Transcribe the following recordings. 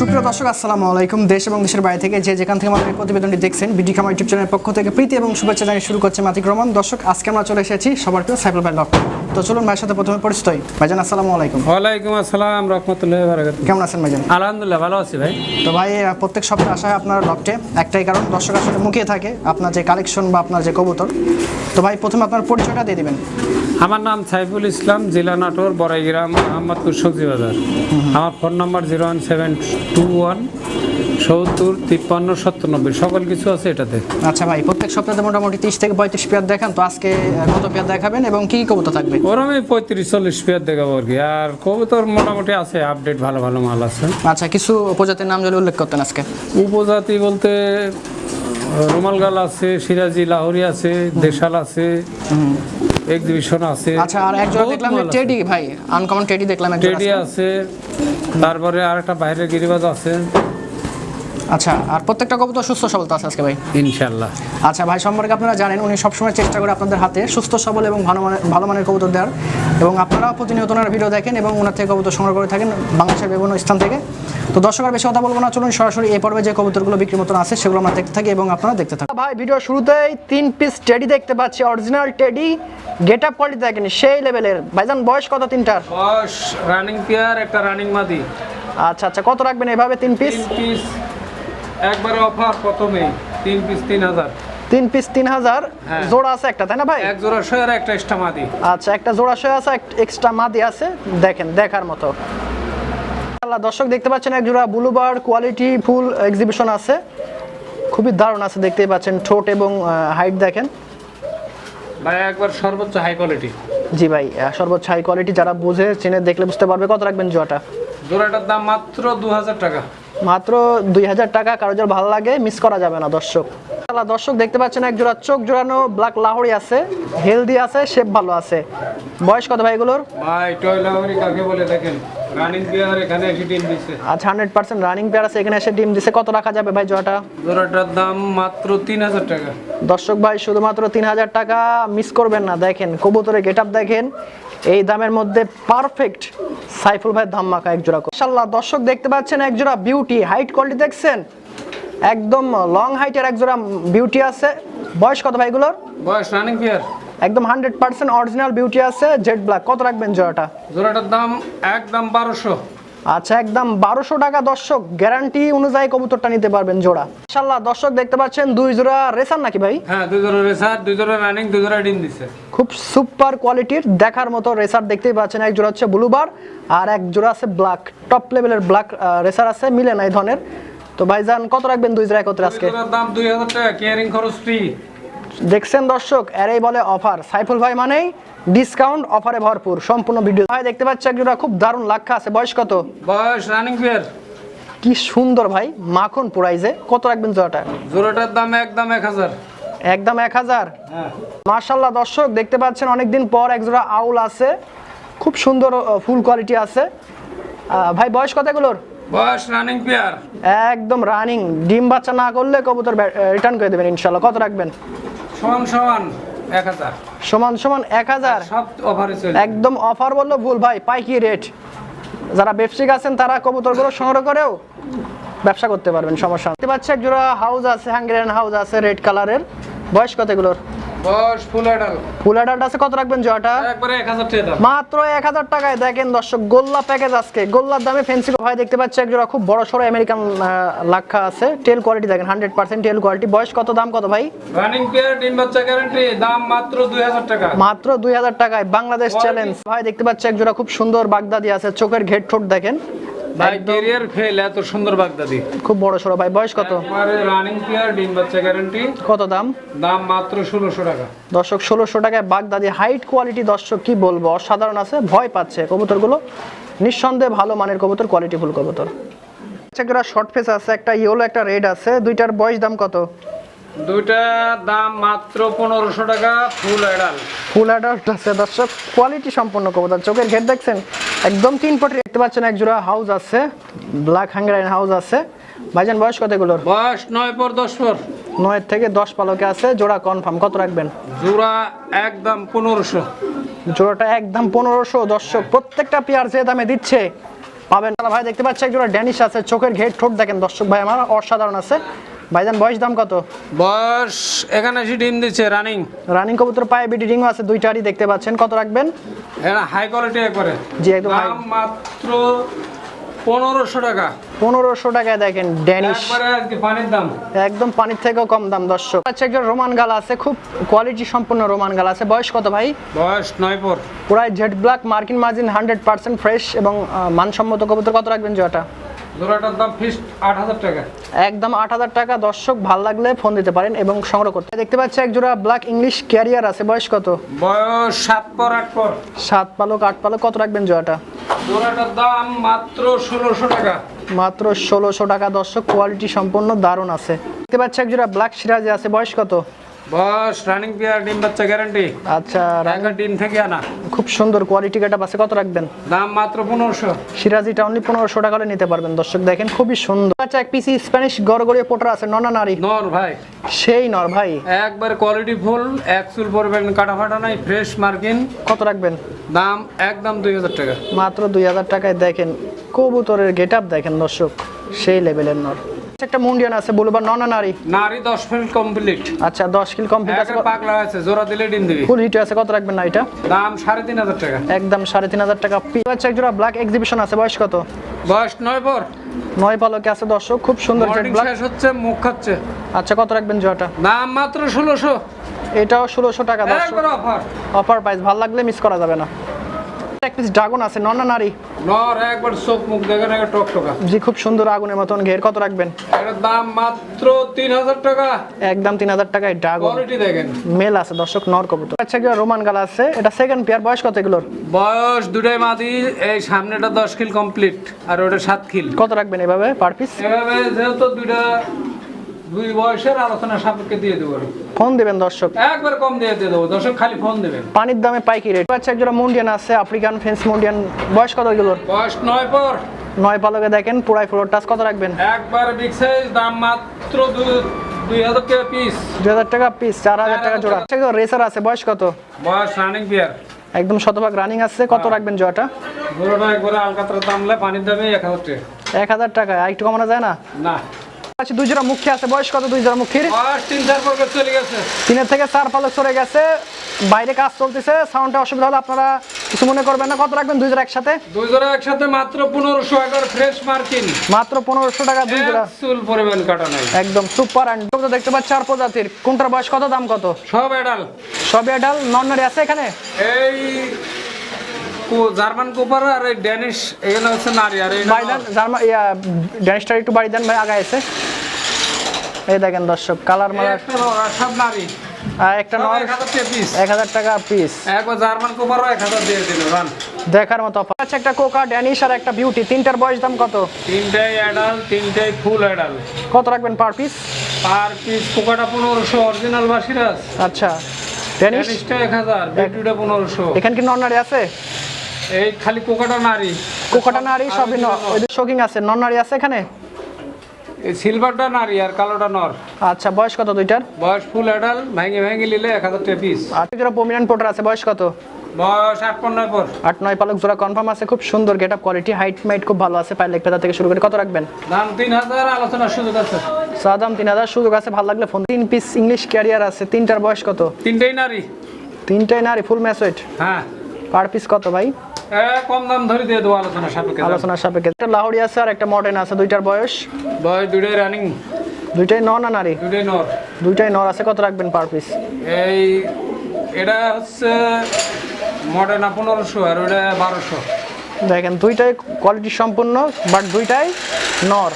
সুপ্রিয় দর্শক আসসালামু আলাইকুম। দেশ এবং দেশের বাইরে থেকে যে যেখান থেকে আমাদের প্রতিবেদনটি দেখছেন বিডি খামার ইউটিউব চ্যানেলের পক্ষ থেকে প্রীতি এবং শুভেচ্ছা জানিয়ে শুরু করছে মাতিক রহমান দর্শক আজকে আমরা চলে এসেছি সবার প্রিয় সাইকেল ভাই লক তো চলুন ভাইয়ের সাথে প্রথমে পরিচিত হই ভাইজান আসসালামু আলাইকুম। ওয়ালাইকুম আসসালাম রহমতুল্লাহ বারাকাত কেমন আছেন ভাইজান? আলহামদুলিল্লাহ ভালো আছি ভাই। তো ভাই প্রত্যেক সপ্তাহে আসা হয় আপনার লকটে একটাই কারণ দর্শক আসলে মুখিয়ে থাকে আপনার যে কালেকশন বা আপনার যে কবুতর। তো ভাই প্রথমে আপনার পরিচয়টা দিয়ে দিবেন। আমার নাম সাইফুল ইসলাম জেলা নাটোর বড়াইগ্রাম আহমদপুর সবজি বাজার আমার phone number zero one seven two one সত্তর তিপ্পান্ন সত্তর নব্বই। সকল কিছু আছে এটাতে। আচ্ছা ভাই প্রত্যেক সপ্তাহে মোটামুটি তিরিশ থেকে পঁয়ত্রিশ পেয়ার দেখান তো আজকে কত পেয়ার দেখাবেন এবং কি কি কবুতর থাকবে? ওরমই পঁয়ত্রিশ চল্লিশ পেয়ার দেখাবো আর কি। আর কবুতর মোটামুটি আছে আপডেট ভালো ভালো মাল আছে। আচ্ছা কিছু উপজাতির নাম যদি উল্লেখ করতেন আজকে। উপজাতি বলতে রুমাল গাল আছে সিরাজি লাহোরি আছে দেশাল আছে এক্সিবিশন আছে। আচ্ছা আর একজন দেখলাম। টেডি ভাই আনকমন টেডি দেখলাম টেডি আছে তারপরে আরেকটা বাইরের গিরিবাজ আছে। আচ্ছা আর প্রত্যেকটা কবুতর সুস্থ সবল তো আছে আজকে ভাই? ইনশাল্লাহ আচ্ছা ভাই সম্পর্কে আপনারা জানেন উনি সবসময় চেষ্টা করে আপনাদের হাতে সুস্থ সবল এবং ভালো মানের ভালো মানের কবুতর দেওয়ার। এবং আপনারা প্রতিনিয়ত ওনার ভিডিও দেখেন এবং ওনার থেকে কবুতর সংগ্রহ করে থাকেন বাংলাদেশের বিভিন্ন স্থান থেকে। তো দর্শকের বেশি কথা বলব না চলুন সরাসরি এই পর্বে যে কবুতরগুলো বিক্রি মতন আছে সেগুলো আমরা দেখতে থাকি এবং আপনারা দেখতে থাকুন। ভাই ভিডিও শুরুতেই তিন পিস টেডি দেখতে পাচ্ছি original teddy get up quality দেখেন সেই লেভেলের ভাইজান বয়স কত তিনটার? বয়স রানিং পেয়ার একটা রানিং মাদি। আচ্ছা আচ্ছা কত রাখবেন এভাবে তিন পিস তিন পিস একবারে অফার প্রথমেই তিন পিস তিন হাজার। তিন পিস তিন হাজার হ্যাঁ। জোড়া আছে একটা তাই না ভাই? এক জোড়া শয়ের একটা এক্সট্রা মাদি। আচ্ছা একটা জোড়া শয়ে আছে এক্সট্রা মাদি আছে দেখেন দেখার মতো। আল্লাহ দর্শক দেখতে পাচ্ছেন এক জোড়া ব্লুবার কোয়ালিটি ফুল এক্সিবিশন আছে। খুবই দারুণ আছে দেখতেই পাচ্ছেন ঠোঁট এবং হাইট দেখেন। ভাই একবার সর্বোচ্চ হাই কোয়ালিটি জি ভাই সর্বোচ্চ হাই কোয়ালিটি যারা বুঝে চেনে দেখলে বুঝতে পারবে কত রাখবেন জোড়াটা। জোড়াটার দাম মাত্র দু হাজার টাকা। মাত্র দুই হাজার টাকা, কারও যার ভালো লাগে মিস করা যাবে না, দর্শক। দর্শক দেখতে পাচ্ছেন এক জোড়া চোখ জোড়ানো ব্ল্যাক লাহোরি আছে হেলদি আছে শেপ ভালো আছে। বয়স কত ভাই এগুলোর? ভাই, টয়লাহরি কাকে বলে দেখেন? রানিং পেয়ার এখানে এসে ডিম দিচ্ছে আচ্ছা হান্ড্রেড পার্সেন্ট রানিং পেয়ার আছে এখানে এসে ডিম দিছে। কত রাখা যাবে ভাই জোড়াটা? জোড়াটার দাম মাত্র তিন হাজার টাকা। দর্শক ভাই শুধুমাত্র তিন হাজার টাকা। মিস করবেন না দেখেন কবুতরের দেখেন। এই দামের মধ্যে পারফেক্ট সাইফুল ভাই মাখা এক জোড়া দর্শক দেখতে পাচ্ছেন এক জোড়া বিউটি হাইট কোয়ালিটি দেখছেন? একদম লং হাইটের এক জোড়া বিউটি আছে। বয়স কত ভাইগুলোর বয়স রানিং পেয়ার একদম হান্ড্রেড পার্সেন্ট অরিজিনাল বিউটি আছে জেড ব্ল্যাক কত রাখবেন জোড়াটা? জোড়াটার দাম একদম বারোশো। আচ্ছা একদম বারোশো টাকা দর্শক। গ্যারান্টি অনুযায়ী কবুতরটা নিতে পারবেন জোড়া। মাশাল্লাহ দর্শক দেখতে পাচ্ছেন দুই জোড়া রেসার নাকি ভাই? হ্যাঁ দুই জোড়া রেসার দুই জোড়া রানিং দুই জোড়া ডিম দিচ্ছে খুব সুপার কোয়ালিটির দেখার মতো রেসার দেখতেই পাচ্ছেন। এক জোড়া হচ্ছে ব্লুবার আর এক জোড়া আছে ব্ল্যাক টপ লেভেলের ব্ল্যাক রেসার আছে মিলে না এই ধরনের। তো ভাইজান কত রাখবেন দুই জোড়া একত্রে আজকে? জোড়ার দাম দুই হাজার টাকা কেয়ারিং খরচ ফ্রি দেখছেন দর্শক এরাই বলে অফার। সাইফুল ভাই মানেই ডিসকাউন্ট অফারে ভরপুর। সম্পূর্ণ ভিডিও ভাই দেখতে পাচ্ছি এক জোড়া খুব দারুণ লাক্ষা আছে। বয়স কত? বয়স রানিং পেয়ার কি সুন্দর ভাই মাখন পুরাইজে কত রাখবেন জোড়াটা? জোড়াটার দাম একদম এক হাজার। একদম এক হাজার? হ্যাঁ। মার্শাল্লাহ দর্শক দেখতে পাচ্ছেন অনেকদিন পর এক জোড়া আউল আছে। খুব সুন্দর ফুল কোয়ালিটি আছে। ভাই বয়স কত এগুলোর? বয়স রানিং পেয়ার একদম রানিং ডিম বাচ্চা না করলে কবুতর রিটার্ন করে দেবেন ইনশাল্লাহ কত রাখবেন? সমান সমান এক হাজার। সমান সমান এক হাজার। সব অফারে চলে একদম অফার বলল ভুল ভাই পাইকি রেট যারা ব্যবসায়িক আছেন তারা কবুতরগুলো সংগ্রহ করেও ব্যবসা করতে পারবেন সমস্যা দেখতে পাচ্ছি এক জোড়া হাউস আছে হাঙ্গেরিয়ান হাউস আছে রেড কালারের বয়স কত এগুলোর? বয়স ফুল অ্যাডাল আছে কত রাখবেন জোড়াটা একবারে এক হাজার টাকা মাত্র এক হাজার টাকায় দেখেন দর্শক গোল্লা প্যাকেজ আজকে। গোল্লার দামে ফেন্সি ভাই দেখতে পাচ্ছি একজোড়া খুব বড় সড়ো আমেরিকান লাক্ষা আছে। টেল কোয়ালিটি দেখেন হান্ড্রেড পার্সেন্ট টেল কোয়ালিটি বয়স কত দাম কত ভাই? রানিং পেয়ার ডিম বাচ্চা গ্যারান্টি দাম মাত্র টাকা। টাকায় বাংলাদেশ চ্যালেঞ্জ ভাই দেখতে পাচ্ছি একজোড়া খুব সুন্দর বাগদাদি আছে। চোখের ঘেট ঠোঁট দেখেন। ভাই কেরিয়ার ফেল এত সুন্দর বাগদাদি। খুব বড় সড়ো ভাই বয়স কত? একবারে রানিং পেয়ার ডিম বাচ্চা গ্যারান্টি কত দাম? দাম মাত্র ষোলোশো টাকা। দর্শক ষোলোশো টাকায় বাগদাদি হাইট কোয়ালিটি দর্শক কি বলব? অসাধারণ আছে ভয় পাচ্ছে কবুতরগুলো। নিঃসন্দেহে ভালো মানের কবুতর কোয়ালিটি ফুল কবুতর। একটা শর্ট ফেস আছে একটা ইয়েলো একটা রেড আছে দুইটার বয়স দাম কত? দুইটা দাম মাত্র পনেরোশো টাকা ফুল অ্যাডাল ফুল অ্যাডাল্ট আছে দর্শক কোয়ালিটি সম্পন্ন কবুতর। চোখের ঘেট দেখছেন? একদম তিন পটি দেখতে পাচ্ছেন এক জোড়া হাউস আছে ব্ল্যাক হ্যাঙ্গারাইন হাউস আছে। ভাইজান বয়স কত এগুলোর? বয়স নয় পর দশ পর। নয়ের থেকে দশ পালকে আছে জোড়া কনফার্ম কত রাখবেন? জোড়া একদম পনেরোশো। জোড়াটা একদম পনেরোশো দর্শক প্রত্যেকটা পেয়ার যে দামে দিচ্ছে পাবেন। ভাই দেখতে পাচ্ছি একজোড়া ড্যানিশ আছে চোখের ঘেট ঠোঁট দেখেন। দর্শক ভাই আমার অসাধারণ আছে। ভাইজান বয়স দাম কত? বয়স এখানে এসে ডিম দিচ্ছে রানিং রানিং কবুতর পায়ে বিটি রিংও আছে দুইটারই দেখতে পাচ্ছেন। কত রাখবেন? এটা হাই কোয়ালিটি একবারে জি, একদম। দাম মাত্র পনেরোশো টাকা। পনেরোশো টাকায় দেখেন ড্যানিশ পানির দাম। একদম পানির থেকেও কম দাম দর্শক। আচ্ছা একজন রোমান গালা আছে খুব কোয়ালিটি সম্পন্ন রোমান গালা আছে। বয়স কত ভাই? বয়স নয় পর। পুরাই জেড ব্ল্যাক মার্কিন মার্জিন হান্ড্রেড পার্সেন্ট ফ্রেশ এবং মানসম্মত কবুতর কত রাখবেন জোয়াটা? জোড়াটার দাম ফিক্সড আট হাজার টাকা। একদম আট হাজার টাকা। দর্শক ভালো লাগলে ফোন দিতে পারেন এবং সংগ্রহ করতে। দেখতে পাচ্ছি এক জোড়া ব্ল্যাক ইংলিশ ক্যারিয়ার আছে। বয়স কত? বয়স সাত পর আট পর। সাত পালক আট পালক কত রাখবেন জোয়াটা জোড়াটার দাম মাত্র ষোলোশো টাকা। মাত্র ষোলোশো টাকা। দর্শক কোয়ালিটি সম্পন্ন দারুণ আছে। দেখতে পাচ্ছি এক জোড়া ব্ল্যাক সিরাজে আছে। বয়স কত? বয়স রানিং পেয়ার ডিম বাচ্চা গ্যারান্টি আচ্ছা টাকা ডিম থেকে আনা। খুব সুন্দর কোয়ালিটি গেটআপ আছে কত রাখবেন? দাম মাত্র পনেরোশো। সিরাজিটা অনলি পনেরোশো টাকা নিতে পারবেন। দর্শক দেখেন খুবই সুন্দর। আচ্ছা এক পিসি স্প্যানিশ গড়গড়িয়ে পোটার আছে ননা নারী? নর ভাই। সেই নর ভাই। একবার কোয়ালিটি ফুল এক চুল পরবেন কাটা ফাটা নাই ফ্রেশ মার্কিন কত রাখবেন? দাম একদম দুই হাজার টাকা। মাত্র দুই হাজার টাকায় দেখেন কবুতরের গেট আপ দেখেন দর্শক সেই লেভেলের নর। একটা মুন্ডিয়ান আছে বলবার ননা নারী নারী দশ ফিল কমপ্লিট। আচ্ছা দশ কিল কমপ্লিট আছে। পাগলা আছে জোড়া দিলে ডিম দিবি। ফুল হিট আছে কত রাখবেন না এটা? দাম সাড়ে তিন হাজার টাকা। একদম সাড়ে তিন হাজার টাকা পিস আচ্ছা এক জোড়া ব্ল্যাক এক্সিবিশন আছে বয়স কত? বয়স নয় পর। নয় পালকে আছে দর্শক খুব সুন্দর জেড ব্ল্যাক শেষ হচ্ছে মুখ খাচ্ছে। আচ্ছা কত রাখবেন জোয়াটা দাম মাত্র ষোলোশো। এটাও ষোলোশো টাকা দর্শক। অফার অফার প্রাইস ভালো লাগলে মিস করা যাবে না। এক পিস ড্রাগন আছে নন্না নারী? নর একবার চোখ মুখ দেখেন একবার টক টকা জি খুব সুন্দর আগুনের মতন ঘের কত রাখবেন? এটার দাম মাত্র তিন হাজার টাকা। একদম তিন হাজার টাকায় ড্রাগন কোয়ালিটি দেখেন। মেল আছে দর্শক নর কবুতর। আচ্ছা কি রোমান গালা আছে এটা সেকেন্ড পেয়ার বয়স কত এগুলোর? বয়স দুটাই মাদি এই সামনেটা দশ কিল কমপ্লিট আর ওটা সাত কিল। কত রাখবেন এভাবে পার পিস এভাবে যেহেতু দুইটা দুই বয়সের আলোচনা সাপেক্ষে দিয়ে দেবো। ফোন দিবেন দর্শক। একবার কম দিয়ে দিয়ে দেবো। দর্শক খালি ফোন দেবেন। পানির দামে পাইকি রেট। আচ্ছা একজোড়া মুন্ডিয়ান আছে আফ্রিকান ফেন্স মুন্ডিয়ান। বয়স কত এগুলোর? বয়স নয় পর। নয় পালকে দেখেন পুরাই ফ্লোর টাচ কত রাখবেন? একবার বিগ সাইজ দাম মাত্র দুই- দুই হাজার টাকা পিস দুই হাজার টাকা পিস চার হাজার টাকা জোড়া। আচ্ছা রেসার আছে বয়স কত? বয়স রানিং একদম শতভাগ রানিং আছে কত রাখবেন জোড়াটা? একবারে আলকাতরা দামলে পানির দামে এক হাজার টাকা। এক হাজার টাকা আর একটু কমানো যায় না? না। আচ্ছা দুই জোড়া মুখী আছে। বয়স কত দুই জোড়া মুখীর? তিন চার পর চলে গেছে। তিনের থেকে চার পালক সরে গেছে। বাইরে কাজ চলতেছে সাউন্ডে অসুবিধা হলে আপনারা কিছু মনে করবেন না। কত রাখবেন দুই জোড়া একসাথে? দুই জোড়া একসাথে মাত্র পনেরোশো একবার ফ্রেশ মার্কিন মাত্র পনেরোশো টাকা দুই জোড়া। চুল পরিমাণ কাটা নাই। একদম সুপার অ্যান্ড দেখতে পাচ্ছি চার প্রজাতির। কোনটার বয়স কত দাম কত? সব এডাল সবই ডাল নন নারী আছে এখানে? এই জার্মান কোপার আর এই ড্যানিশ এখানে হচ্ছে নারী আর জার্মান ইয়া ড্যানিশটার একটু বাড়ি দেন ভাই আগায় এসে। এই দেখেন দর্শক কালার মালার সব নারী। একটা নর এক হাজার টাকা পিস একবার জার্মান কোপারও এক হাজার দিয়ে দিল রান দেখার মতো। আচ্ছা একটা কোকা ড্যানিশ আর একটা বিউটি তিনটার বয়স দাম কত? তিনটাই অ্যাডাল তিনটাই ফুল অ্যাডাল কত রাখবেন পার পিস পার পিস পোকাটা পনেরোশো অরিজিনাল বাসিরাজ আচ্ছা। ড্যানিশটা এক হাজার বিউটিটা পনেরোশো। এখানে কি নারী আছে? এই খালি কোকাটা নারী। কোকাটা নারী সবই শোকিং আছে নন নারী আছে এখানে? এই সিলভারটা নারী আর কালোটা নর। আচ্ছা বয়স কত দুইটার? বয়স ফুল অ্যাডাল ভেঙে ভেঙে নিলে এক হাজার টাকা পিস আর যেটা প্রমিনেন্ট পোটার আছে বয়স কত? বয়স আট পনেরো পর। আট নয় পালক জোড়া কনফার্ম আছে খুব সুন্দর গেট আপ কোয়ালিটি হাইট মাইট খুব ভালো আছে পায়ের লেগ পেতা থেকে শুরু করে কত রাখবেন? দাম তিন হাজার আলোচনার সুযোগ আছে। সাদাম তিন হাজার সুযোগ আছে ভালো লাগলে ফোন তিন পিস ইংলিশ ক্যারিয়ার আছে তিনটার বয়স কত? তিনটেই নারী। তিনটাই নারী ফুল ম্যাচ ওয়েট হ্যাঁ। পার পিস কত ভাই? কম দাম ধরে দিয়ে দেবো আলোচনা সাপেক্ষে। আলোচনার সাপেক্ষে। একটা লাহোরি আছে আর একটা মডার্ন আছে দুইটার বয়স? বয়স দুইটাই রানিং দুইটাই ন না নারী? দুইটাই নর দুইটাই নর আছে কত রাখবেন পার পিস এই এটা হচ্ছে মডার্না পনেরোশো আর ওটা বারোশো। দেখেন দুইটাই কোয়ালিটি সম্পূর্ণ বাট দুইটাই নর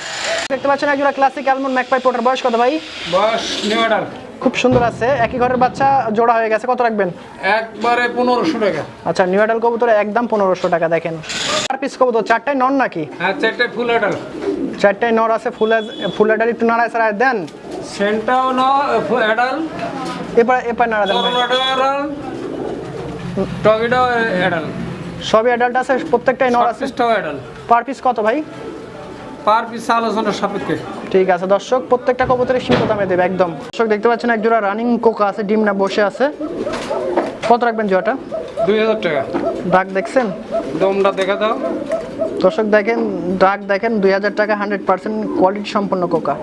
দেখতে পাচ্ছেন একজোড়া ক্লাসিক অ্যালমন্ড ম্যাকপাই পোটার বয়স কত ভাই? বয়স নিউ অর্ডার খুব সুন্দর আছে। একই ঘরের বাচ্চা জোড়া হয়ে গেছে কত রাখবেন? একবারে পনেরোশো টাকা। আচ্ছা নিউ অ্যাডাল কবুতর একদম পনেরোশো টাকা দেখেন। চার পিস কবুতর চারটায় নন নাকি? হ্যাঁ চারটে ফুল অর্ডার চারটাই নর আছে ফুল ফুল অ্যাডাল একটু নাড়ায় সারায় দেন। সেন্টাও ন অ্যাডাল এবার এবার নাড়া দেন। অ্যাডাল টগিটাও অ্যাডাল সবই অ্যাডাল্ট আছে প্রত্যেকটাই নর আছে। অ্যাডাল পার পিস কত ভাই? পার পিস আলোচনার সাপেক্ষে। ঠিক আছে দর্শক প্রত্যেকটা কবুতরের সীমিত দামে দেবে একদম। দর্শক দেখতে পাচ্ছেন এক জোড়া রানিং কোকা আছে ডিম না বসে আছে। কত রাখবেন জোড়াটা? দুই হাজার টাকা। ডাক দেখছেন? দমটা দেখা দাও। দর্শক দেখেন ডাক দেখেন দুই হাজার টাকা হান্ড্রেড পার্সেন্ট কোয়ালিটি সম্পন্ন কোকা